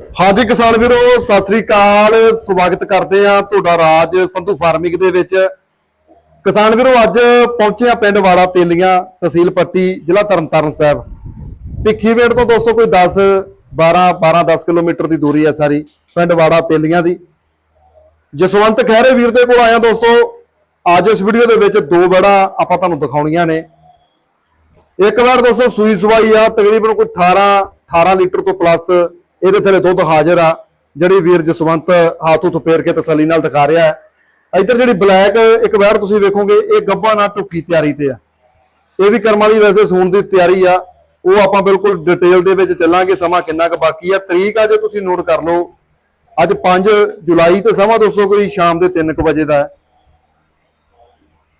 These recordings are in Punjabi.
ਹਾਂਜੀ ਕਿਸਾਨ ਵੀਰੋ, ਸਤਿ ਸ੍ਰੀ ਅਕਾਲ। ਸਵਾਗਤ ਕਰਦੇ ਆ ਤੁਹਾਡਾ ਰਾਜ ਸੰਧੂ ਫਾਰਮਿੰਗ ਦੇ ਵਿੱਚ। ਕਿਸਾਨ ਵੀਰੋ, ਅੱਜ ਪਹੁੰਚੇ ਆ ਪਿੰਡ ਵਾੜਾ ਤੇਲੀਆਂ, ਤਹਿਸੀਲ ਪੱਟੀ, ਜ਼ਿਲ੍ਹਾ ਤਰਨਤਾਰਨ ਸਾਹਿਬ। ਭਿੱਖੀਵੇੜ ਤੋਂ ਦੋਸਤੋ, ਕੋਈ 10 12 12 10 ਕਿਲੋਮੀਟਰ ਦੀ ਦੂਰੀ ਹੈ ਸਾਰੀ ਪਿੰਡ ਵਾੜਾ ਤੇਲੀਆਂ ਦੀ। ਜਸਵੰਤ ਖਹਿਰੇ ਵੀਰ ਦੇ ਕੋਲ ਆਇਆ ਦੋਸਤੋ। ਅੱਜ ਇਸ ਵੀਡੀਓ ਦੇ ਵਿੱਚ ਦੋ ਬੜਾ ਆਪਾਂ ਤੁਹਾਨੂੰ ਦਿਖਾਉਣੀਆਂ ਨੇ। ਇੱਕ ਵਾਰ ਦੋਸਤੋ, ਸੂਈ ਸਵਾਈ ਆ, ਤਕਰੀਬਨ ਕੋਈ 18 18 ਲੀਟਰ ਤੋਂ ਪਲੱਸ ਇਹਦੇ ਥੱਲੇ ਦੁੱਧ ਹਾਜ਼ਰ ਆ, ਜਿਹੜੀ ਵੀਰ ਜਸਵੰਤ ਹੱਥ ਉੱਤ ਫੇਰ ਕੇ ਤਸੱਲੀ ਨਾਲ ਦਿਖਾ ਰਿਹਾ ਹੈ। ਇੱਧਰ ਜਿਹੜੀ ਬਲੈਕ ਇੱਕ ਵਾਰ ਤੁਸੀਂ ਵੇਖੋਗੇ, ਇਹ ਗੱਬਾ ਨਾਲ ਟੁੱਕੀ ਤਿਆਰੀ ਤੇ ਆ। ਇਹ ਵੀ ਕਰਮਾਂ ਵਾਲੀ ਵੈਸੇ ਸੂਣ ਦੀ ਤਿਆਰੀ ਆ। ਉਹ ਆਪਾਂ ਬਿਲਕੁਲ ਡਿਟੇਲ ਦੇ ਵਿੱਚ ਚੱਲਾਂਗੇ, ਸਮਾਂ ਕਿੰਨਾ ਕੁ ਬਾਕੀ ਆ। ਤਰੀਕ ਆ ਜੇ ਤੁਸੀਂ ਨੋਟ ਕਰ ਲਓ, ਅੱਜ 5 ਜੁਲਾਈ ਤੇ ਸਮਾਂ ਦੋਸਤੋ ਕੋਈ ਸ਼ਾਮ ਦੇ 3:00 ਵਜੇ ਦਾ ਹੈ।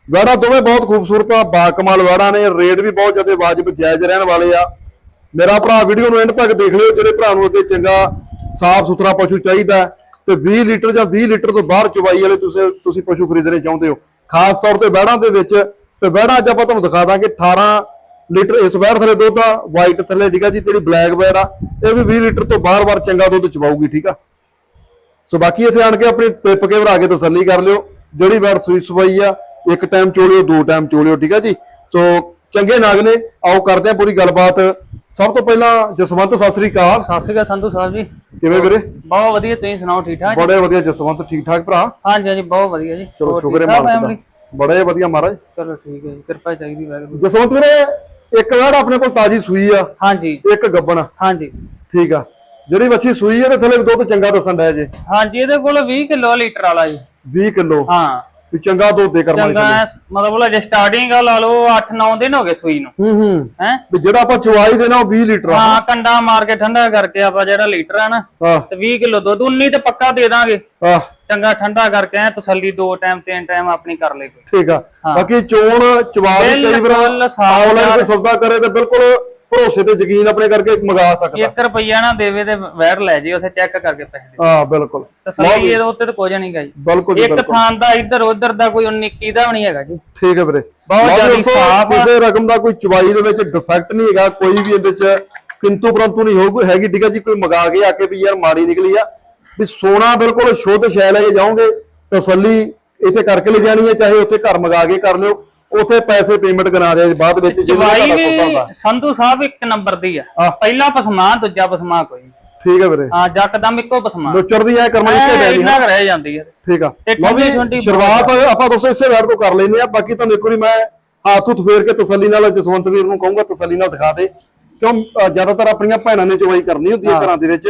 ਵੜਾ ਦੋਵੇਂ ਬਹੁਤ ਖੂਬਸੂਰਤ ਆ, ਬਾਕਮਾਲ ਵੜਾ ਨੇ, ਰੇਟ ਵੀ ਬਹੁਤ ਜ਼ਿਆਦਾ ਵਾਜਬ, ਜਾਇਜ਼ ਰਹਿਣ ਵਾਲੇ ਆ। ਮੇਰਾ ਭਰਾ ਵੀਡੀਓ ਨੂੰ ਐਂਡ ਤੱਕ ਦੇਖ ਲਿਓ, ਜਿਹੜੇ ਭਰਾ ਨੂੰ ਅੱਗੇ ਚੰਗਾ ਸਾਫ਼ ਸੁਥਰਾ ਪਸ਼ੂ ਚਾਹੀਦਾ ਤੇ 20 ਲੀਟਰ ਜਾਂ 20 ਲੀਟਰ ਤੋਂ ਬਾਹਰ ਚਵਾਈ ਵਾਲੇ ਤੁਸੀਂ ਤੁਸੀਂ ਪਸ਼ੂ ਖਰੀਦਣੇ ਚਾਹੁੰਦੇ ਹੋ। ਖਾਸ ਤੌਰ ਤੇ ਬਹਿੜਾਂ ਦੇ ਵਿੱਚ, ਤੇ ਵੜਾ ਅੱਜ ਆਪਾਂ ਤੁਹਾਨੂੰ ਦਿਖਾ ਦਾਂਗੇ 18 ਲੀਟਰ ਇਸ ਵੈੜ ਥੱਲੇ ਦੁੱਧ ਆ ਵਾਈਟ ਥੱਲੇ ਠੀਕ ਆ ਜੀ, ਜਿਹੜੀ ਬਲੈਕ ਵੈੜ ਆ, ਇਹ ਵੀ 20 ਲੀਟਰ ਤੋਂ ਬਾਹਰ-ਬਾਹਰ ਚੰਗਾ ਦੁੱਧ ਚਵਾਊਗੀ ਠੀਕ ਆ। ਸੋ ਬਾਕੀ ਇੱਥੇ ਆਣ ਕੇ ਆਪਣੀ ਟਿਪ ਕੇ ਭਰਾ ਕੇ ਤਸੱਲੀ ਕਰ ਲਿਓ, ਜਿਹੜੀ ਵੈੜ ਸੂਈ ਸਵਾਈ ਆ, ਇੱਕ ਟਾਈਮ ਚੋਲਿਓ, ਦੋ ਟਾਈਮ ਚੋਲਿਓ, ਠੀਕ ਆ ਜੀ। ਸੋ ਚੰਗੇ ਨਾਗ ਨੇ, ਆਓ ਕਰਦੇ ਆ ਪੂਰੀ ਗੱਲਬਾਤ। ਸਭ ਤੋਂ ਪਹਿਲਾਂ ਜਸਵੰਤ ਸਤਿ ਸ੍ਰੀ ਅਕਾਲ। ਸਤਿ ਸ਼੍ਰੀ ਅਕਾਲ ਸੰਧੂ ਸਾਹਿਬ ਜੀ। ਕਿਵੇਂ ਵੀਰੇ? ਬਹੁਤ ਵਧੀਆ ਤੁਸੀਂ ਸੁਣਾਓ ਠੀਕ ਠਾਕ? ਬੜੇ ਵਧੀਆ ਜਸਵੰਤ ਠੀਕ ਠਾਕ ਭਰਾ? ਹਾਂਜੀ ਹਾਂਜੀ ਬਹੁਤ ਵਧੀਆ ਜੀ। ਚਲੋ ਸ਼ੁਕਰ ਹੈ ਮਾਲਕ? ਦਾ। ਬੜੇ ਵਧੀਆ ਮਹਾਰਾਜ। ਚਲੋ ਠੀਕ ਹੈ ਜੀ ਕਿਰਪਾ ਚਾਹੀਦੀ ਵਾਹਿਗੁਰੂ ਜਸਵੰਤ ਵੀਰੇ ਇੱਕ ਵੈੜ ਆਪਣੇ ਕੋਲ ਤਾਜੀ ਸੂਈ ਆ। ਹਾਂਜੀ। ਇੱਕ ਗੱਬਣ। ਹਾਂਜੀ। ਠੀਕ ਆ। ਜਿਹੜੀ ਵੱਛੀ ਸੂਈ ਆ ਤੇ ਥੱਲੇ ਦੁੱਧ ਚੰਗਾ ਦੱਸਣ ਡਿਆ ਜੇ। ਹਾਂਜੀ ਇਹਦੇ ਕੋਲ 20 ਕਿਲੋ ਲੀਟਰ ਵਾਲਾ ਜੀ। 20 ਕਿਲੋ। ਹਾਂ। ਵੀ ਚੰਗਾ ਦੁੱਧ ਦੇ ਕਰਮਾਂ ਚੰਗਾ ਮਤਲਬ ਜੇ ਸਟਾਰਟਿੰਗ ਲਾ ਲਓ 8-9 ਦਿਨ ਹੋ ਗਏ ਸੂਈ ਨੂੰ। ਹੂੰ ਹੂੰ। ਹੈ? ਵੀ ਜਿਹੜਾ ਆਪਾਂ ਚਵਾਈ ਦੇਣਾ ਉਹ 20 ਲੀਟਰ ਆ। ਹਾਂ ਕੰਡਾ ਮਾਰ ਕੇ ਠੰਡਾ ਕਰਕੇ ਆਪਾਂ ਜਿਹੜਾ ਲੀਟਰ ਆ ਨਾ ਤੇ 20 ਕਿਲੋ ਦੁੱਧ 19 ਤੇ ਪੱਕਾ ਦੇ ਦਾਂਗੇ। ਆਹ ਚੰਗਾ ਠੰਡਾ ਕਰਕੇ ਐ ਤਸੱਲੀ ਦੋ ਟਾਈਮ ਤਿੰਨ ਟਾਈਮ ਆਪਣੀ ਕਰ ਲੈ ਕੋਈ। ਠੀਕ ਆ। ਬਾਕੀ ਚੋਣ ਚਵਾ ਦੀ ਕਈ ਵਾਰ ਆਨਲਾਈਨ ਕੋਈ ਸੌਦਾ ਕਰੇ ਤੇ ਬਿਲਕੁਲ ਭਰੋਸੇ ਤੇ ਯਕੀਨ ਆਪਣੇ ਕਰਕੇ ਮੰਗਾ ਸਕਦਾ। 1 ਰੁਪਈਆ ਨਾ ਦੇਵੇ ਤੇ ਵੈਰ ਲੈ ਜੀ ਉਥੇ ਚੈੱਕ ਕਰਕੇ ਪੈਸੇ ਦੇ ਹਾਂ ਬਿਲਕੁਲ। ਤਸੱਲੀ ਇਹਦੇ ਉੱਤੇ ਤਾਂ ਕੁਝ ਨਹੀਂ ਗਾ ਜੀ। ਬਿਲਕੁਲ ਜੀ ਇੱਕ ਥਾਂ ਦਾ ਇੱਧਰ ਉੱਧਰ ਦਾ ਕੋਈ 19 ਦਾ ਵੀ ਨਹੀਂ ਹੈਗਾ ਜੀ। ਠੀਕ ਹੈ ਵੀਰੇ। ਬਹੁਤ ਜ਼ਿਆਦਾ ਸਾਫ਼। ਕਿਸੇ ਰਕਮ ਦਾ ਕੋਈ ਚਵਾਈ ਦੇ ਵਿੱਚ ਡਿਫੈਕਟ ਨਹੀਂ ਹੈਗਾ ਕੋਈ ਵੀ ਇਹਦੇ ਚ ਕਿੰਤੂ ਪਰੰਤੂ ਨਹੀਂ ਹੋਊ ਹੈਗੀ ਠੀਕ ਹੈ ਜੀ ਕੋਈ ਮੰਗਾ ਕੇ ਆ ਕੇ ਵੀ ਯਾਰ ਮਾੜੀ ਨਿਕਲੀ ਆ। ਵੀ ਸੋਨਾ ਬਿਲਕੁਲ ਸ਼ੁੱਧ ਸ਼ੈ ਲੈ ਕੇ ਜਾਓਗੇ ਤਸੱਲੀ ਇੱਥੇ ਕਰਕੇ ਲੈ ਜਾਣੀ ਹੈ ਚਾਹੇ ਉੱਥੇ ਘਰ ਮੰਗਾ ਕੇ ਕਰ ਲਿਓ। ਉੱਥੇ ਪੈਸੇ ਪੇਮੈਂਟ ਕਰਾ ਦੇ ਬਾਅਦ ਵਿੱਚ ਜਿਵੇਂ ਵੀ ਸੰਧੂ ਸਾਹਿਬ ਇੱਕ ਨੰਬਰ ਦੀ ਆ। ਪਹਿਲਾ ਪਸਮਾ ਦੂਜਾ ਪਸਮਾ ਕੋਈ। ਠੀਕ ਹੈ ਵੀਰੇ। ਹਾਂ ਜੱਕਦਮ ਇੱਕੋ ਪਸਮਾ। ਨੁਚਰਦੀ ਐ ਕਰਮਾਂ ਇੱਥੇ ਲੈ ਜੀ ਇੰਨਾ ਰਹਿ ਜਾਂਦੀ ਹੈ ਠੀਕ ਆ। ਲਓ ਵੀ 20 ਸ਼ੁਰੂਆਤ ਆਪਾਂ ਦੋਸਤੋ ਇਸੇ ਵੈਰ ਤੋਂ ਕਰ ਲੈਨੇ ਆ। ਬਾਕੀ ਤੁਹਾਨੂੰ ਇੱਕ ਵਾਰੀ ਮੈਂ ਹੱਥ ਉੱਤ ਫੇਰ ਕੇ ਤਸੱਲੀ ਨਾਲ ਜਸਵੰਤ ਵੀਰ ਨੂੰ ਕਹੂੰਗਾ ਤਸੱਲੀ ਨਾਲ ਦਿਖਾ ਦੇ। ਕਿਉਂ ਜ਼ਿਆਦਾਤਰ ਆਪਣੀਆਂ ਭੈਣਾਂ ਨੇ ਚਵਾਈ ਕਰਨੀ ਹੁੰਦੀ ਹੈ। ਘਰਾਂ ਦੇ ਵਿੱਚ।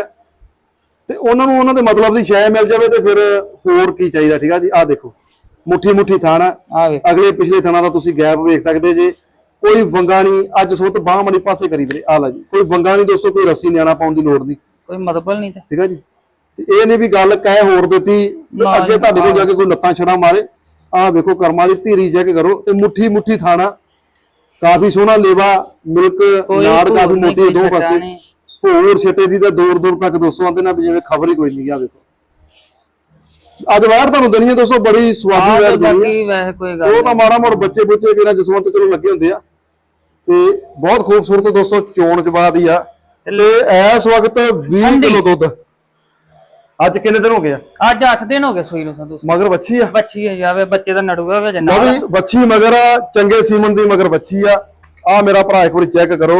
ਤੇ ਉਹਨਾਂ ਨੂੰ ਉਹਨਾਂ ਦੇ ਮਤਲਬ ਦੀ ਸ਼ੈ ਮਿਲ ਜਾਵੇ ਤੇ ਫਿਰ ਹੋਰ ਕੀ ਚਾਹੀਦਾ ਠੀਕ ਆ ਜੀ? ਆਹ ਦੇਖੋ। ਮੁੱਠੀ ਮੁੱਠੀ ਥਾਣਾ। ਆ ਵੇ ਅਗਲੇ ਪਿਛਲੇ ਥਾਣਾ ਦਾ ਤੁਸੀਂ ਗੈਪ ਵੇਖ ਸਕਦੇ ਜੇ। ਕੋਈ ਵੰਗਾ ਨਹੀਂ ਅੱਜ ਸੁੱਤ ਬਾਹ ਮਣੀ ਪਾਸੇ ਕਰੀ ਵੀਰੇ ਆ ਲੈ ਜੀ ਕੋਈ ਵੰਗਾ ਨਹੀਂ ਦੋਸਤੋ ਕੋਈ ਰੱਸੀ ਨਿਆਣਾ ਪਾਉਣ ਦੀ ਲੋੜ ਨਹੀਂ। ਕੋਈ ਮਤਲਬ ਨਹੀਂ ਤੇ। ਠੀਕ ਹੈ ਜੀ? ਇਹ ਨਹੀਂ ਵੀ ਗੱਲ ਕਹਿ ਹੋਰ ਦਿੱਤੀ ਅੱਗੇ ਤੁਹਾਡੇ ਕੋਲ ਜਾ ਕੇ ਕੋਈ ਲੱਤਾਂ ਛੜਾ ਮਾਰੇ। ਆਹ ਵੇਖੋ ਕਰਮਾਂ ਦੀ ਧੀਰੀ ਚੈੱਕ ਕਰੋ। ਤੇ ਮੁੱਠੀ ਮੁੱਠੀ ਥਾਣਾ। ਕਾਫੀ ਸੋਹਣਾ ਲੇਵਾ ਮਿਲਕ ਨਾੜ ਕਾਫੀ ਮੋਟੀ ਦੋ ਪਾਸੇ। ਹੋਰ ਛੱਟੇ ਦੀ ਤਾਂ ਦੂਰ ਦੂਰ ਤੱਕ ਦੋਸਤੋ ਆਂਦੇ ਨਾ ਵੀ ਜਿਵੇਂ ਖਬਰ ਹੀ ਕੋਈ ਨਹੀਂ ਆ ਵੇਖੋ। ਅੱਜ ਵਾਰ ਤੁਹਾਨੂੰ ਦਣੀ ਹੈ ਦੋਸਤੋ ਬੜੀ ਸਵਾਦੀ ਵੈਰ ਵੈਸੇ ਕੋਈ ਗੱਲ ਉਹ ਤਾਂ ਮਾੜਾ ਮੋੜ ਬੱਚੇ ਬੁੱਚੇ ਕਿਹਨਾਂ ਜਸਵੰਤ ਚਲੋ ਲੱਗੇ ਹੁੰਦੇ ਆ। ਤੇ ਬਹੁਤ ਖੂਬਸੂਰਤ ਦੋਸਤੋ ਚੋਣ ਜਵਾ ਦੀ ਆ। ਤੇ ਇਸ ਵਕਤ 20 ਕਿਲੋ ਦੁੱਧ। ਅੱਜ ਕਿੰਨੇ ਦਿਨ ਹੋ ਗਏ ਆ? ਅੱਜ 8 ਦਿਨ ਹੋ ਗਏ ਸੂਈ ਨੂੰ ਸਾਹਿਬ ਮਗਰ ਬੱਚੀ ਆ? ਬੱਚੀ ਹੈ ਜਾਵੇ ਬੱਚੇ ਦਾ ਨੜੂਗਾ ਵੇ ਲਓ ਜਨਾ ਵੀ ਬੱਚੀ ਮਗਰ ਆ, ਚੰਗੇ ਸੀਮਨ ਦੀ ਮਗਰ ਬੱਚੀ ਆ। ਆ ਮੇਰਾ ਭਰਾ ਇੱਕ ਵਾਰੀ ਚੈੱਕ ਕਰੋ।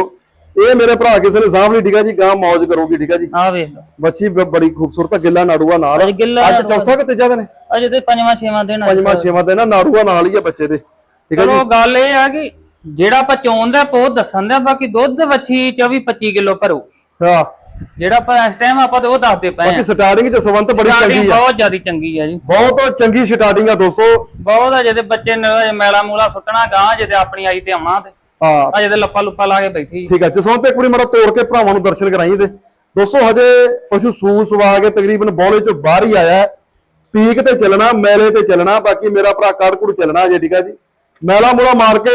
ਇਹ ਮੇਰੇ ਭਰਾ ਕਿਸੇ ਨੇ ਲਈ ਠੀਕ ਆ ਜੀ ਗਾਂ ਮौज ਕਰੂਗੀ ਠੀਕ ਆ ਜੀ। ਆ ਵੇਖ ਲਓ। ਬੱਚੀ ਬ- ਬੜੀ ਖੂਬਸੂਰਤ ਆ, ਗਿੱਲਾ ਨਾੜੂਆ ਨਾਲ। ਅੱਜ ਗਿੱਲਾ ਅੱਜ ਨਾੜੂਆ। ਚੌਥਾ ਕਿ ਤੀਜਾ ਦਿਨ? ਹੈ? ਅਜੇ ਤੇ ਪੰਜਵਾਂ ਛੇਵਾਂ ਦਿਨ ਆ ਜੀ ਪੰਜਵਾਂ ਛੇਵਾਂ ਦਿਨ ਆ ਨਾੜੂਆ ਨਾਲ ਹੀ ਆ ਬੱਚੇ ਦੇ। ਠੀਕ ਆ ਜੀ। ਚਲੋ ਗੱਲ ਇਹ ਆ ਕਿ ਜਿਹੜਾ ਆਪਾਂ ਚੋਂਦਾ ਪੋ ਦੱਸਣ ਦਾ ਬਾਕੀ ਦੁੱਧ ਵੱਛੀ 24 25 ਕਿਲੋ ਭਰੂ। ਹਾਂ। ਜਿਹੜਾ ਆਪਾਂ ਇਸ ਟਾਈਮ ਆਪਾਂ ਤੇ ਉਹ ਦੱਸਦੇ ਪਏ ਬਾਕੀ ਆ। ਸਟਾਰਟਿੰਗ ਚ ਸਵੰਤ ਬੜੀ ਚੰਗੀ ਆ। ਬਹੁਤ ਜ਼ਿਆਦਾ ਚੰਗੀ ਆ ਜੀ। ਬਹੁਤ ਚੰਗੀ ਸਟਾਰਟਿੰਗ ਆ ਦੋਸਤੋ। ਬਹੁਤ ਆ ਜਿਹਦੇ ਬੱਚੇ ਨੇ ਮੈਲਾ ਮੂਲਾ ਸੁੱਟਣਾ ਗਾਂ ਜਿਹਦੇ ਆਪਣੀ ਆਈ ਤੇ ਆਉਣਾ ਤੇ। ਹਾਂ। ਅਜੇ ਤੇ ਲੱਪਾ ਲੁੱਪਾ ਲਾ ਕੇ ਬੈਠੀ ਠੀਕ ਹੈ ਜਸਵੰਤ ਇੱਕ ਵਾਰੀ ਮਾੜਾ ਤੋੜ ਕੇ ਭਰਾਵਾਂ ਨੂੰ ਦਰਸ਼ਨ ਕਰਾਈ ਦੇ ਦੋਸਤੋ ਹਜੇ ਪਸ਼ੂ ਸੂ ਸਵਾ ਕੇ ਤਕਰੀਬਨ ਬੌਲੇ ਚੋਂ ਬਾਹਰ ਹੀ ਆਇਆ। ਪੀਕ ਤੇ ਚੱਲਣਾ ਮੈਲੇ ਤੇ ਚੱਲਣਾ ਬਾਕੀ ਮੇਰਾ ਭਰਾ ਕਾੜਕੂੜ ਚੱਲਣਾ ਜੇ ਠੀਕ ਹੈ ਜੀ। ਮੈਲਾ ਮੂਲਾ ਮਾਰ ਕੇ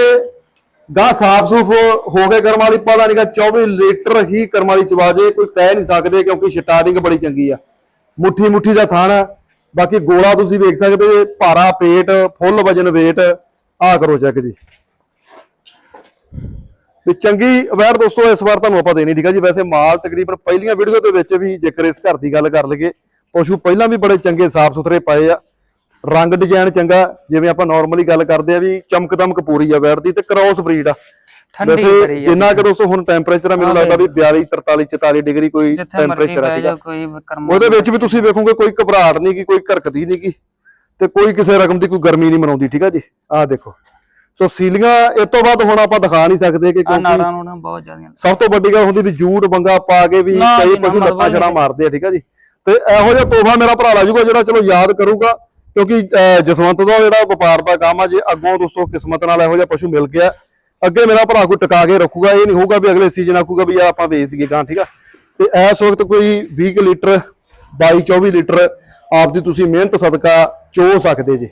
ਗਾਂ ਸਾਫ਼ ਸੂਫ ਹੋ ਕੇ ਕਰਮ ਵਾਲੀ ਪਤਾ ਨਹੀਂਗਾ 24 ਲੀਟਰ ਹੀ ਕਰਮ ਵਾਲੀ ਚਵਾ ਜੇ ਕੋਈ ਕਹਿ ਨਹੀਂ ਸਕਦੇ ਕਿਉਂਕਿ ਸਟਾਰਟਿੰਗ ਬੜੀ ਚੰਗੀ ਆ। ਮੁੱਠੀ ਮੁੱਠੀ ਦਾ ਥਾਣ ਬਾਕੀ ਗੋਲਾ ਤੁਸੀਂ ਵੇਖ ਸਕਦੇ ਭਾਰਾ ਪੇਟ ਫੁੱਲ ਵਜਨ weight ਆ ਕਰੋ ਚੈੱਕ ਜੀ। ਵੀ ਚੰਗੀ ਅਵੇਅਰ ਦੋਸਤੋ ਇਸ ਵਾਰ ਤੁਹਾਨੂੰ ਆਪਾਂ ਦੇਣੀ ਠੀਕ ਆ ਜੀ। ਵੈਸੇ ਮਾਲ ਤਕਰੀਬਨ ਪਹਿਲੀਆਂ ਵੀਡੀਓ ਦੇ ਵਿੱਚ ਵੀ ਜੇਕਰ ਇਸ ਘਰ ਦੀ ਗੱਲ ਕਰ ਲਈਏ ਪਸ਼ੂ ਪਹਿਲਾਂ ਵੀ ਬੜੇ ਚੰਗੇ ਸਾਫ਼ ਸੁਥਰੇ ਪਏ ਆ। ਰੰਗ ਡਿਜ਼ਾਈਨ ਚੰਗਾ ਜਿਵੇਂ ਆਪਾਂ ਨਾਰਮਲੀ ਗੱਲ ਕਰਦੇ ਆ ਵੀ ਚਮਕ ਦਮਕ ਪੂਰੀ ਆ ਵੈੜ ਦੀ ਤੇ ਕ੍ਰੋਸ ਬਰੀਡ ਆ। ਵੈਸੇ ਜਿੰਨਾ ਕਿ ਦੋਸਤੋ ਹੁਣ ਟੈਂਪਰੇਚਰ ਆ ਮੈਨੂੰ ਲੱਗਦਾ ਵੀ 42 43 44 ਡਿਗਰੀ ਕੋਈ ਟੈਂਪਰੇਚਰ ਆ ਠੀਕ ਆ। ਉਹਦੇ ਵਿੱਚ ਵੀ ਤੁਸੀਂ ਵੇਖੋਗੇ ਕੋਈ ਘਬਰਾਹਟ ਨਹੀਂ ਗੀ ਕੋਈ ਘਰਕਦੀ ਨਹੀਂ ਗੀ ਤੇ ਕੋਈ ਕਿਸੇ ਰਕਮ ਦੀ ਕੋਈ ਗਰਮੀ ਨਹੀਂ ਮਨਾਉਂਦੀ ਠੀਕ ਆ ਜੀ। ਆਹ ਦੇਖੋ। ਸੋ ਸੀਲੀਆਂ ਇਸ ਤੋਂ ਬਾਅਦ ਹੁਣ ਆਪਾਂ ਦਿਖਾ ਨਹੀਂ ਸਕਦੇ ਕਿ ਆ ਕਿਉਂਕਿ ਨਾੜਾਂ ਨੂੰ ਨਾ ਬਹੁਤ ਜ਼ਿਆਦਾ ਸਭ ਤੋਂ ਵੱਡੀ ਗੱਲ ਹੁੰਦੀ ਵੀ ਜੂਟ ਬੰਗਾ ਪਾ ਕੇ ਵੀ ਨਾ ਕਈ ਜੀ, ਨਾ, ਪਸ਼ੂ ਲੱਤਾਂ ਛੜਾ। ਮਾਰਦੇ ਆ ਠੀਕ ਆ ਜੀ? ਤੇ ਇਹੋ ਜਿਹਾ ਤੋਹਫਾ ਮੇਰਾ ਭਰਾ ਲਾ ਜੂਗਾ ਜਿਹੜਾ ਚਲੋ ਯਾਦ ਕਰੂਗਾ ਕਿਉਂਕਿ ਅਹ, ਜਸਵੰਤ ਦਾ ਜਿਹੜਾ ਵਪਾਰ ਦਾ ਕੰਮ ਆ ਜੇ ਅੱਗੋਂ ਦੋਸਤੋ ਕਿਸਮਤ ਨਾਲ ਇਹੋ ਜਿਹਾ ਪਸ਼ੂ ਮਿਲ ਗਿਆ ਅੱਗੇ ਮੇਰਾ ਭਰਾ ਕੋਈ ਟਿਕਾ ਕੇ ਰੱਖੂਗਾ ਇਹ ਨਹੀਂ ਹੋਊਗਾ ਵੀ ਅਗਲੇ ਸੀਜ਼ਨ ਆਕੂਗਾ ਵੀ ਆ ਆਪਾਂ ਵੇਚ ਦਈਏ ਗਾਂ ਠੀਕ ਆ? ਤੇ ਇਸ ਵਕਤ ਕੋਈ 20 ਕੁ ਲੀਟਰ 22 24 ਲੀਟਰ ਆਪਦੀ ਤੁਸੀਂ ਮਿਹਨਤ ਸਦਕਾ ਚੋ ਸਕਦੇ ਜੇ।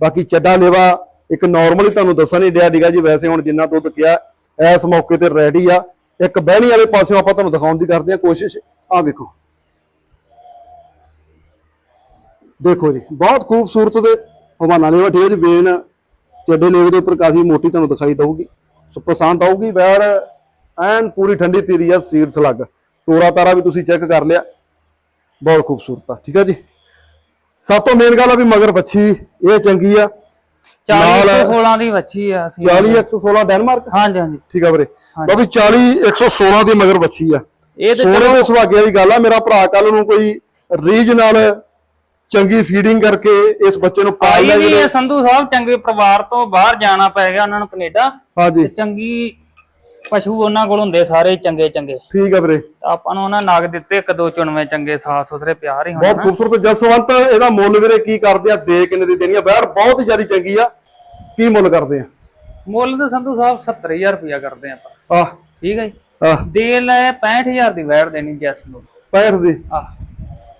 ਬਾਕੀ ਚੱਡਾ ਲੇਵਾ ਇੱਕ ਨਾਰਮਲੀ ਤੁਹਾਨੂੰ ਦੱਸਣ ਨਹੀਂ ਡਿਆ ਡਿਗਾ ਜੀ, ਵੈਸੇ ਹੁਣ ਜਿੰਨਾ ਦੁੱਧ ਕਿਹਾ, ਇਸ ਮੌਕੇ ਤੇ ਰੈਡੀ ਆ। ਇੱਕ ਬਹਿਣੀ ਵਾਲੇ ਪਾਸਿਓਂ ਆਪਾਂ ਤੁਹਾਨੂੰ ਦਿਖਾਉਣ ਦੀ ਕਰਦੇ ਆ ਕੋਸ਼ਿਸ਼। ਆ ਵੇਖੋ। ਦੇਖੋ ਜੀ, ਬਹੁਤ ਖੂਬਸੂਰਤ ਦੇ ਹਵਾਨਾ ਲੇਵਾ, ਠੀਕ ਹੈ ਜੀ, ਬੇਨ ਚੱਡੇ ਲੇਵੇ ਦੇ ਉੱਪਰ ਕਾਫੀ ਮੋਟੀ ਤੁਹਾਨੂੰ ਦਿਖਾਈ ਦਊਗੀ। ਸੋ ਪਸੰਦ ਆਊਗੀ, ਵੈਰ ਐਨ ਪੂਰੀ ਠੰਡੀ ਤੀਰੀ ਆ ਸੀਡਸ ਲੱਗ ਤੋਰਾ ਤਾਰਾ ਵੀ ਤੁਸੀਂ ਚੈੱਕ ਕਰ ਲਿਆ। ਬਹੁਤ ਖੂਬਸੂਰਤ ਆ, ਠੀਕ ਹੈ ਜੀ। ਸਭ ਤੋਂ ਮੇਨ ਗੱਲ ਆ ਵੀ ਮਗਰ ਬੱਚੀ ਇਹ ਚੰਗੀ ਆ। 40 ਨਾਲ- ਤੋਂ 16 ਦੀ ਵੱਛੀ ਆ ਅਸੀਂ 40 116 ਡੈਨਮਾਰਕ ਹਾਂਜੀ ਹਾਂਜੀ। ਠੀਕ ਆ ਵੀਰੇ। ਬਾਕੀ 40 116 ਦੀ ਮਗਰ ਬੱਚੀ ਆ। ਇਹ ਤੇ ਸੋਨੇ ਦੇ ਸੁਭਾਗੇ ਵਾਲੀ ਗੱਲ ਆ ਮੇਰਾ ਭਰਾ ਕੱਲ ਨੂੰ ਕੋਈ ਰੀਜ ਨਾਲ ਚੰਗੀ ਫੀਡਿੰਗ ਕਰਕੇ ਇਸ ਬੱਚੇ ਨੂੰ ਪਾਲ ਆਈ ਲੈ ਵੀ ਸੰਧੂ ਸਾਹਿਬ ਚੰਗੇ ਪਰਿਵਾਰ ਤੋਂ ਬਾਹਰ ਜਾਣਾ ਪੈ ਗਿਆ ਉਹਨਾਂ ਨੂੰ ਕੈਨੇਡਾ। ਹਾਂਜੀ। ਚੰਗੀ ਪਸ਼ੂ ਉਹਨਾਂ ਕੋਲ ਹੁੰਦੇ ਸਾਰੇ ਚੰਗੇ ਚੰਗੇ। ਠੀਕ ਆ ਵੀਰੇ। ਤਾਂ ਆਪਾਂ ਨੂੰ ਉਹਨਾਂ ਨਾਗ ਦਿੱਤੇ ਇੱਕ ਦੋ ਚੁਣਵੇਂ ਚੰਗੇ ਸਾਫ਼ ਸੁਥਰੇ ਪਿਆਰ ਹੀ ਹੋਣ ਬਹੁਤ ਖੂਬਸੂਰਤ ਜਸਵੰਤ ਇਹਦਾ ਮੁੱਲ ਵੀਰੇ ਕੀ ਕਰਦੇ ਆ? ਦੇ ਕਿੰਨੇ ਦੀ ਦੇਣੀ ਆ? ਬੈੜ ਬਹੁਤ ਜ਼ਿਆਦਾ ਚੰਗੀ ਆ। ਕੀ ਮੁੱਲ ਕਰਦੇ ਆ? ਮੁੱਲ ਤਾਂ ਸੰਧੂ ਸਾਹਿਬ 70000 ਰੁਪਇਆ ਕਰਦੇ ਆਪਾਂ। ਆਹ। ਠੀਕ ਹੈ ਜੀ। ਆਹ। ਦੇ ਲੈ 65000 ਦੀ ਵੈੜ ਦੇਣੀ ਜੈਸ ਨੂੰ। 65 ਦੀ? ਆ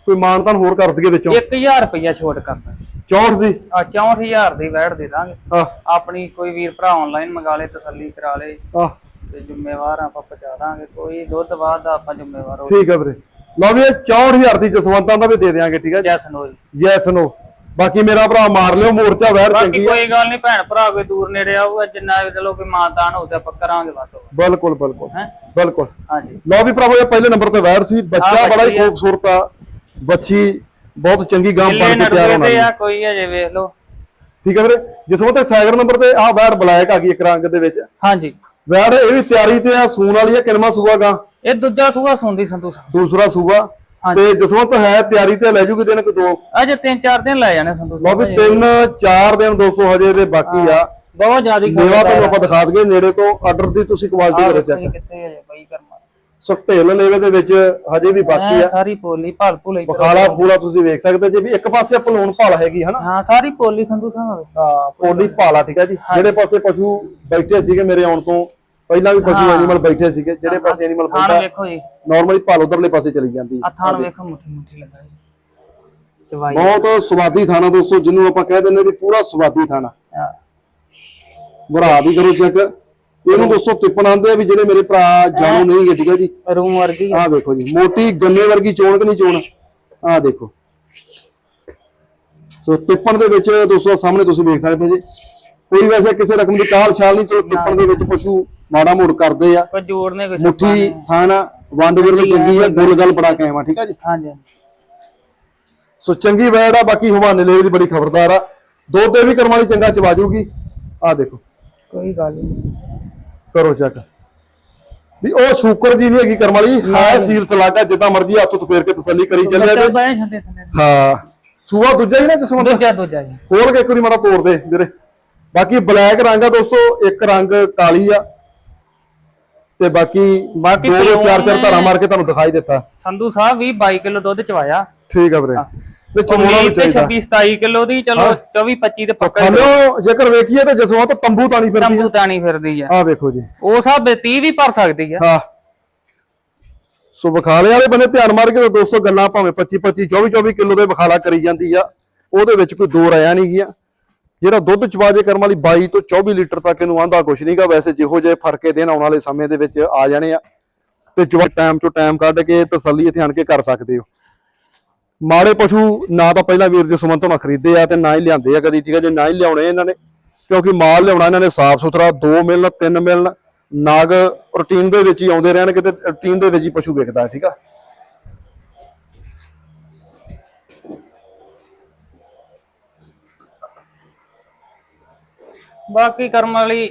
ਕੋਈ ਮਾਨਤਾਨ ਹੋਰ ਕਰ ਦਈਏ ਵਿੱਚੋਂ। 1000 ਰੁਪਇਆ ਛੋਟ ਕਰਦਾ 64 ਦੀ? ਆ 64000 ਦੀ ਵੈੜ ਦੇ ਦਾਂਗੇ। ਆਹ। ਆਪਣੀ ਕੋਈ ਵੀਰ ਭਰਾ ਆਨਲਾਈਨ ਮੰਗਾ ਲੇ ਤਸੱਲੀ ਕਰਾ ਲੇ। ਆਹ। ਤੇ ਜ਼ਿੰਮੇਵਾਰ ਆਪਾਂ ਪਹੁੰਚਾ ਦਾਂਗੇ। ਕੋਈ ਦੁੱਧ ਬਾਅਦ ਦਾ ਆਪਾਂ ਜ਼ਿੰਮੇਵਾਰ ਹੋ ਠੀਕ ਆ ਵੀਰੇ। ਲਓ ਵੀ ਇਹ 64000 ਦੀ ਜਸਵੰਤਾਂ ਦਾ ਵੀ ਦੇ ਦਿਆਂਗੇ ਠੀਕ ਆ ਜੈਸ ਨੂੰ ਯੈਸ ਨੋ ਬਾਕੀ ਮੇਰਾ ਭਰਾ ਮਾਰ ਲਿਓ ਮੋਰਚਾ ਵੈਰ ਬਾਕੀ ਚੰਗੀ ਆ। ਕੋਈ ਗੱਲ ਨਹੀਂ ਭੈਣ ਭਰਾ ਕੋਈ ਦੂਰ ਨੇੜੇ ਆਊਗਾ ਜਿੰਨਾ ਵੀ ਚਲੋ ਕੋਈ ਮਾਨਦਾਨ ਹੋਊ ਤੇ ਆਪਾਂ ਕਰਾਂਗੇ ਬਾਤੋਂ ਬਿਲਕੁਲ ਬਿਲਕੁਲ। ਹੈ? ਬਿਲਕੁਲ। ਹਾਂਜੀ। ਲਓ ਵੀ ਭਰਾਵੋ ਇਹ ਪਹਿਲੇ ਨੰਬਰ ਤੇ ਵੈਰ ਸੀ। ਬੱਚਾ ਬੜਾ ਹੀ ਬੱਚੀ ਆ। ਖੂਬਸੂਰਤ ਆ। ਬੱਚੀ ਬਹੁਤ ਚੰਗੀ ਗਾਂ ਬਣ ਕੇ ਤਿਆਰ ਹੋਣਾ ਕੋਈ ਅਜੇ ਵੇਖ ਲਓ। ਠੀਕ ਹੈ ਵੀਰੇ। ਜਿਸੋਂ ਤੇ ਸੈਕਿੰਡ ਨੰਬਰ ਤੇ ਆਹ ਵੈੜ ਬਲੈਕ ਆ ਗਈ ਇੱਕ ਰੰਗ ਦੇ ਵਿੱਚ। ਹਾਂਜੀ। ਵੈੜ ਇਹ ਵੀ ਤਿਆਰੀ ਤੇ ਆ ਸੂਣ ਵਾਲੀ ਆ ਕਿੰਨਵਾਂ ਸੂਆ ਗਾਂ? ਇਹ ਦੂਜਾ ਸੂਆ ਸੁਣਦੀ ਸੰਤੂ ਸਾਹਿਬ। ਦੂਸਰਾ ਸੂਆ। ਤੇ ਜਸਵੰਤ ਹੈ ਤਿਆਰੀ ਤੇ ਲੈ ਜੂਗੀ ਦਿਨ ਕੋ ਦੋ? ਅਜੇ ਤਿੰਨ ਚਾਰ ਦਿਨ ਲੈ ਜਾਣੇ ਸੰਤੂ ਸਾਹਿਬ ਵੀ ਤਿੰਨ ਚਾਰ ਦਿਨ 200 ਹਜੇ ਦੇ ਬਾਕੀ ਆ। ਬਹੁਤ ਜ਼ਿਆਦੀ ਮੇਵਾ ਤੁਹਾਨੂੰ ਆਪਾਂ ਦਿਖਾ ਦਈਏ ਨੇੜੇ ਤੋਂ ਆਰਡਰ ਦੀ ਤੁਸੀਂ ਕੁਆਲਿਟੀ ਕਰੋ ਚੈੱਕ ਕਿੱਥੇ ਅਜੇ ਬਈ ਕਰਮਾ। ਸੋ ਢੇਲ ਲੇਵੇ ਦੇ ਵਿੱਚ ਹਜੇ ਵੀ ਬਾਕੀ ਆ। ਸਾਰੀ ਪੋਲੀ ਭਾਲ ਭੁਲ ਬਖਾਲਾ ਪੂਰਾ ਤੁਸੀਂ ਵੇਖ ਸਕਦੇ ਜੇ ਵੀ ਇੱਕ ਪਾਸੇ ਪਲੂਣ ਭਾਲ ਹੈਗੀ ਹਨਾ। ਹਾਂ ਸਾਰੀ ਪੋਲੀ ਸੰਧੂ ਸਾਹਿਬ ਹਾਂ ਪੋਲੀ ਭਾਲਾ ਠੀਕ ਹੈ ਜੀ। ਜਿਹੜੇ ਪਾਸੇ ਪਸ਼ੂ ਬੈਠੇ ਸੀਗੇ ਮੇਰੇ ਆਉਣ ਤੋਂ ਪਹਿਲਾਂ ਵੀ ਪਸ਼ੂ ਐਨੀਮਲ ਬੈਠੇ ਸੀਗੇ ਜਿਹੜੇ ਪਾਸੇ ਐਨੀਮਲ ਬੈਠਾ ਵੇਖੋ ਜੀ। ਨਾਰਮਲੀ ਭਾਲ ਉਧਰਲੇ ਪਾਸੇ ਚਲੀ ਜਾਂਦੀ। ਆ ਥਾਣ ਵੇਖੋ ਮੁੱਠੀ ਮੁੱਠੀ ਲੱਗਾ ਜੀ। ਚਵਾਈ। ਬਹੁਤ ਸਵਾਦੀ ਥਾਣਾ ਦੋਸਤੋ ਜਿਹਨੂੰ ਆਪਾਂ ਕਹਿ ਦਿੰਦੇ ਵੀ ਪੂਰਾ ਸਵਾਦੀ ਥਾਣਾ। ਹਾਂ। ਭਰਾ ਵੀ ਕਰੋ ਚੈੱਕ। ਇਹਨੂੰ ਦੋਸਤੋ ਤਿੱਪਣ ਆਂਦੇ ਆ ਵੀ ਜਿਹੜੇ ਮੇਰੇ ਭਰਾ ਜਾਣੂ ਨਹੀਂ ਗੇ ਠੀਕ ਹੈ ਜੀ? ਰੂਮ ਵਰਗੀ। ਆਹ ਵੇਖੋ ਜੀ ਮੋਟੀ ਗੰਨੇ ਵਰਗੀ ਚੋਣ ਕਿ ਨਹੀਂ ਚੋਣ? ਆਹ ਦੇਖੋ। ਸੋ ਤਿੱਪਣ ਦੇ ਵਿੱਚ ਦੋਸਤੋ ਸਾਹਮਣੇ ਤੁਸੀਂ ਵੇਖ ਸਕਦੇ ਜੀ। ਕੋਈ ਵੈਸੇ ਕਿਸੇ ਰਕਮ ਦੀ ਕਾਲ ਛਾਲ ਨਹੀਂ ਚਲੋ ਤਿੱਪਣ ਦੇ ਵਿੱਚ ਪਸ਼ੂ ਮਾੜਾ ਮੋੜ ਕਰਦੇ ਆ। ਕੋਈ ਜੋੜ ਨੇ ਕੁਛ ਮੁੱਠੀ ਥਾਣਾ ਵੰਡ ਵਿਰਲ ਚੰਗੀ ਆ ਗੁੱਲ ਗੱਲ ਬੜਾ ਕਾਇਮ ਆ ਠੀਕ ਆ ਜੀ? ਹਾਂਜੀ ਸੋ ਚੰਗੀ ਵੈੜ ਆ ਬਾਕੀ ਹਵਾਨੇ ਲੇਵੇ ਦੀ ਬੜੀ ਖਬਰਦਾਰ ਆ। ਦੁੱਧ ਦੇ ਵੀ ਕਰਮ ਵਾਲੀ ਚੰਗਾ ਚਵਾ ਜੂਗੀ। ਆਹ ਦੇਖੋ। ਕੋਈ ਗੱਲ ਨਹੀਂ ਕਰੋ ਚੈੱਕ ਵੀ ਉਹ ਸ਼ੂਕਰ ਜੀ ਨਹੀਂ ਹੈਗੀ ਕਰਮ ਵਾਲੀ ਹੈ ਸੀਲ ਸਲਾਗਾ ਜਿੱਦਾਂ ਮਰਜ਼ੀ ਹੱਥ ਉੱਤ ਫੇਰ ਕੇ ਤਸੱਲੀ ਕਰੀ ਚੱਲਿਆ ਤੇ। ਹਾਂ। ਸੂਆ ਦੂਜਾ ਹੀ ਨਾ ਜਸਵੰਤ ਦੂਜਾ ਦੂਜਾ ਜੀ। ਖੋਲ ਕੇ ਇੱਕ ਵਾਰੀ ਮਾੜਾ ਤੋੜ ਦੇ ਵੀਰੇ। ਬਾਕੀ ਬਲੈਕ ਰੰਗ ਆ ਦੋਸਤੋ ਇੱਕ ਰੰਗ ਕਾਲੀ ਆ। ਤੇ ਬਾਕੀ ਬਾਕੀ ਦੋ ਦੋ ਚਾਰ ਚਾਰ ਧਾਰਾਂ ਮਾਰ ਕੇ ਤੁਹਾਨੂੰ ਦਿਖਾਈ ਦਿੱਤਾ। ਸੰਧੂ ਸਾਹਿਬ ਵੀ 22 ਕਿਲੋ ਦੁੱਧ ਚਵਾਇਆ। ਠੀਕ ਆ ਵੀਰੇ। ਵਿੱਚ ਮੋਣਾ ਵੀ ਉਮੀਦ ਤੇ ਚਾਹੀਦਾ। 26 27 ਕਿਲੋ ਦੀ ਚਲੋ 24 25 ਤੇ ਪੱਕਾ ਹੀ ਜੇਕਰ ਵੇਖੀਏ ਤੇ ਜਸਵੰਤ ਤੰਬੂ ਤਾਣੀ ਫਿਰਦੀ ਤੰਬੂ ਤਾਣੀ ਫਿਰਦੀ ਆ। ਆ ਵੇਖੋ ਜੀ। ਉਹ ਸਭ 30 ਵੀ ਭਰ ਸਕਦੀ ਆ। ਹਾਂ। ਸੋ ਬਖਾਲੇ ਵਾਲੇ ਬੰਦੇ ਧਿਆਨ ਮਾਰ ਕੇ ਤਾਂ ਦੋਸਤੋ ਗੱਲਾਂ ਭਾਵੇਂ 25 25 24 24 ਕਿਲੋ ਦੇ ਬਖਾਲਾ ਕਰੀ ਜਾਂਦੀ ਆ। ਉਹਦੇ ਵਿੱਚ ਕੋਈ ਦੋ ਰਾਇਆ ਨਹੀਂ ਗਿਆ। ਜਿਹੜਾ ਦੁੱਧ ਚਵਾਜੇ ਕਰਨ ਵਾਲੀ 22 ਤੋਂ 24 ਲੀਟਰ ਤੱਕ ਇਹਨੂੰ ਆਂਦਾ ਕੁਛ ਨਹੀਂਗਾ ਵੈਸੇ ਜਿਹੋ ਜਿਹੇ ਫਰਕੇ ਦੇਣ ਆਉਣ ਵਾਲੇ ਸਮੇਂ ਦੇ ਵਿੱਚ ਆ ਜਾਣੇ ਆ। ਤੇ ਚਵਾ ਟਾਈਮ ਚੋਂ ਟਾਈਮ ਕੱਢ ਕੇ ਤਸੱਲੀ ਇੱਥੇ ਆਣ ਕੇ ਕਰ ਸਕਦੇ ਹੋ। ਮਾੜੇ ਪਸ਼ੂ ਨਾ ਤਾਂ ਪਹਿਲਾਂ ਵੀਰ ਜੀ ਸੁਮਨ ਤੋਂ ਨਾ ਖਰੀਦੇ ਆ ਤੇ ਨਾ ਹੀ ਲਿਆਂਦੇ ਆ ਕਦੀ ਠੀਕ ਹੈ ਜੇ ਨਾ ਹੀ ਲਿਆਉਣੇ ਇਹਨਾਂ ਨੇ ਕਿਉਂਕਿ ਮਾਲ ਲਿਆਉਣਾ ਇਹਨਾਂ ਨੇ ਸਾਫ਼ ਸੁਥਰਾ ਦੋ ਮਿਲਣ ਤਿੰਨ ਮਿਲਣ ਨਾਗ ਰੂਟੀਨ ਦੇ ਵਿੱਚ ਹੀ ਆਉਂਦੇ ਰਹਿਣਗੇ ਤੇ ਰੂਟੀਨ ਦੇ ਵਿੱਚ ਹੀ ਪਸ਼ੂ ਵਿਕਦਾ ਹੈ, ਠੀਕ ਆ। ਬਾਕੀ ਕਰਮ ਵਾਲੀ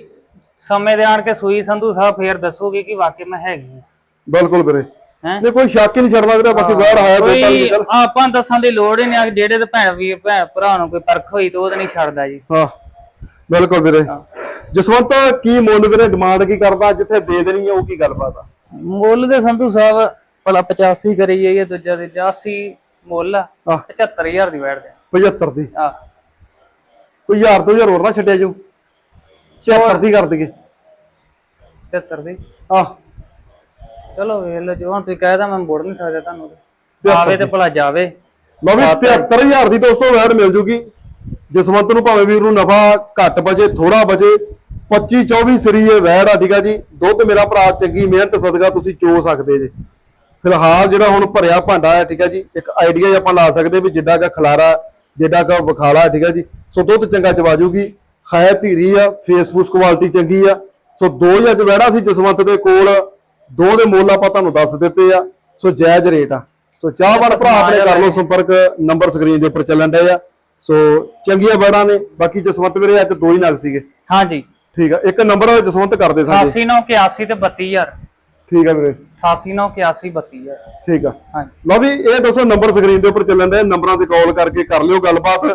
ਸਮੇਂ ਦੇ ਆਣ ਕੇ ਸੂਈ ਸੰਧੂ ਸਾਹਿਬ ਫੇਰ ਦੱਸੋਗੇ ਕਿ ਵਾਕਈ ਮੈਂ ਹੈਗੀ ਬਿਲਕੁਲ ਵੀਰੇ। ਨਹੀਂ ਕੋਈ ਸ਼ੱਕ ਹੀ ਨਹੀਂ ਛੱਡਦਾ ਵੀਰੇ ਬਾਕੀ ਬਾਹਰ ਆਇਆ ਤਾਂ ਕੋਈ ਆਪਾਂ ਦੱਸਣ ਦੀ ਲੋੜ ਹੀ ਨਹੀਂ ਜਿਹੜੇ ਤੇ ਭੈਣ ਵੀ ਭੈਣ ਭਰਾ ਨੂੰ ਕੋਈ ਪਰਖ ਹੋਈ ਤੇ ਉਹ ਤਾਂ ਨਹੀਂ ਛੱਡਦਾ ਜੀ। ਹਾਂ ਬਿਲਕੁਲ ਵੀਰੇ। ਜਸਵੰਤ ਕੀ ਮੁੱਲ ਵੀਰੇ ਡਿਮਾਂਡ ਕੀ ਕਰਦਾ ਜਿੱਥੇ ਦੇ ਦੇਣੀ ਹੈ ਉਹ ਕੀ ਗੱਲਬਾਤ ਆ? ਮੁੱਲ ਦੇ ਸੰਧੂ ਸਾਹਿਬ ਭਲਾ 85 ਕਰੀ ਜਾਈਏ ਦੂਜਾ ਦੇ 80 ਮੁੱਲ ਆ ਆਹ 75000 ਦੀ ਬੈਠਦੇ 75 ਦੀ? ਆ ਕੋਈ ਹਜ਼ਾਰ ਦੋ ਹਜ਼ਾਰ ਹੋਰ ਨਾ ਛੱਡਿਆ ਜਾਊ। 76 ਦੀ ਕਰ ਦਈਏ। 73 ਦੀ। ਆਹ ਚਲੋ ਵੇਖ ਲਓ ਜੋ ਹੁਣ ਤੁਸੀਂ ਕਹਿਦਾ ਮੈਂ ਮੋੜ ਨਹੀਂ ਸਕਦਾ ਤੁਹਾਨੂੰ। ਤੇ ਆਵੇ ਤੇ ਭਲਾ ਜਾਵੇ। ਲਓ ਵੀ 73000 ਦੀ ਦੋਸਤੋ ਵੈੜ ਮਿਲ ਜੂਗੀ। ਜਸਵੰਤ ਨੂੰ ਭਾਵੇਂ ਵੀਰ ਨੂੰ ਨਫਾ ਘੱਟ ਬਚੇ ਥੋੜਾ ਬਚੇ 25 24 ਸਰੀ ਇਹ ਵੈੜ ਆ ਠੀਕ ਆ ਜੀ। ਦੁੱਧ ਮੇਰਾ ਭਰਾ ਚੰਗੀ ਮਿਹਨਤ ਸਦਕਾ ਤੁਸੀਂ ਚੋ ਸਕਦੇ ਜੇ। ਫਿਲਹਾਲ ਜਿਹੜਾ ਹੁਣ ਭਰਿਆ ਭਾਂਡਾ ਹੈ ਠੀਕ ਆ ਜੀ ਇੱਕ ਆਈਡੀਆ ਹੀ ਆਪਾਂ ਲਾ ਸਕਦੇ ਵੀ ਜਿੱਡਾ ਕਾ ਖਲਾਰਾ ਜਿੱਡਾ ਕਾ ਵਿਖਾਲਾ ਠੀਕ ਆ ਜੀ। ਸੋ ਦੁੱਧ ਚੰਗਾ ਚਵਾ ਜੂਗੀ। ਹੈ ਧੀਰੀ ਆ ਫੇਸਬੁੱਕ ਕੁਆਲਿਟੀ ਚੰਗੀ ਆ। ਸੋ 2000 ਚ ਵੈੜਾ ਸੀ ਜਸਵੰਤ ਦੇ ਕੋਲ। ਦੋ ਦੇ ਮੁੱਲ ਆਪਾਂ ਤੁਹਾਨੂੰ ਦੱਸ ਦਿੱਤੇ ਆ। ਸੋ ਜਾਇਜ਼ ਰੇਟ ਆ। ਸੋ ਚਾਹਵਾਨ ਭਰਾ ਆਪਣੇ ਕਰ ਲਓ ਸੰਪਰਕ ਨੰਬਰ ਸਕਰੀਨ ਦੇ ਉੱਪਰ ਚੱਲਣ ਡਏ ਆ। ਸੋ ਚੰਗੀਆਂ ਵੈੜਾਂ ਨੇ। ਬਾਕੀ ਜਸਵੰਤ ਵੀਰੇ ਅੱਜ ਦੋ ਹੀ ਨਗ ਸੀਗੇ। ਹਾਂਜੀ। ਠੀਕ ਆ। ਇੱਕ ਨੰਬਰ ਜਸਵੰਤ ਕਰਦੇ ਸਾਡੇ। 8981 ਤੇ 32000 ਠੀਕ ਆ ਵੀਰੇ। 8981 32000 ਠੀਕ ਆ। ਹਾਂਜੀ। ਲਓ ਵੀ ਇਹ ਦੱਸੋ ਨੰਬਰ ਸਕਰੀਨ ਦੇ ਉੱਪਰ ਚੱਲਣ ਡਏ। ਨੰਬਰਾਂ ਤੇ ਕਾਲ ਕਰਕੇ ਕਰ ਲਿਓ ਗੱਲਬਾਤ।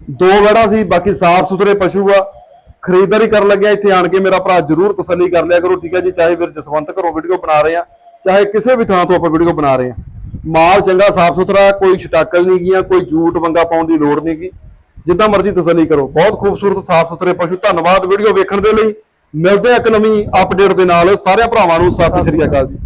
ਦੋ ਵੜਾ ਸੀ ਬਾਕੀ ਸਾਫ਼ ਸੁਥਰੇ ਪਸ਼ੂ ਆ। ਖਰੀਦਦਾਰੀ ਕਰਨ ਲੱਗਿਆ, ਇੱਥੇ ਆਣ ਕੇ ਮੇਰਾ ਭਰਾ ਜਰੂਰ ਤਸੱਲੀ ਕਰ ਲਿਆ ਕਰੋ, ਠੀਕ ਹੈ ਜੀ? ਚਾਹੇ ਵੀਰ ਜਸਵੰਤ ਘਰੋਂ ਵੀਡੀਓ ਬਣਾ ਰਹੇ ਆ, ਚਾਹੇ ਕਿਸੇ ਵੀ ਥਾਂ ਤੋਂ ਆਪਾਂ ਵੀਡੀਓ ਬਣਾ ਰਹੇ ਆ। ਮਾਲ ਚੰਗਾ ਸਾਫ਼ ਸੁਥਰਾ ਕੋਈ ਛਟਾਕਲ ਨਹੀਂ ਗੀਆਂ, ਕੋਈ ਜੂਟ ਵੰਗਾ ਪਾਉਣ ਦੀ ਲੋੜ ਨਹੀਂ ਗੀ। ਜਿੱਦਾਂ ਮਰਜ਼ੀ ਤਸੱਲੀ ਕਰੋ। ਬਹੁਤ ਖੂਬਸੂਰਤ ਸਾਫ਼ ਸੁਥਰੇ ਪਸ਼ੂ। ਧੰਨਵਾਦ ਵੀਡੀਓ ਵੇਖਣ ਦੇ ਲਈ। ਮਿਲਦੇ ਆ ਇੱਕ ਨਵੀਂ ਅਪਡੇਟ ਦੇ ਨਾਲ। ਸਾਰਿਆਂ ਭਰਾਵਾਂ ਨੂੰ ਸਤਿ ਸ੍ਰੀ ਅਕਾਲ ਜੀ।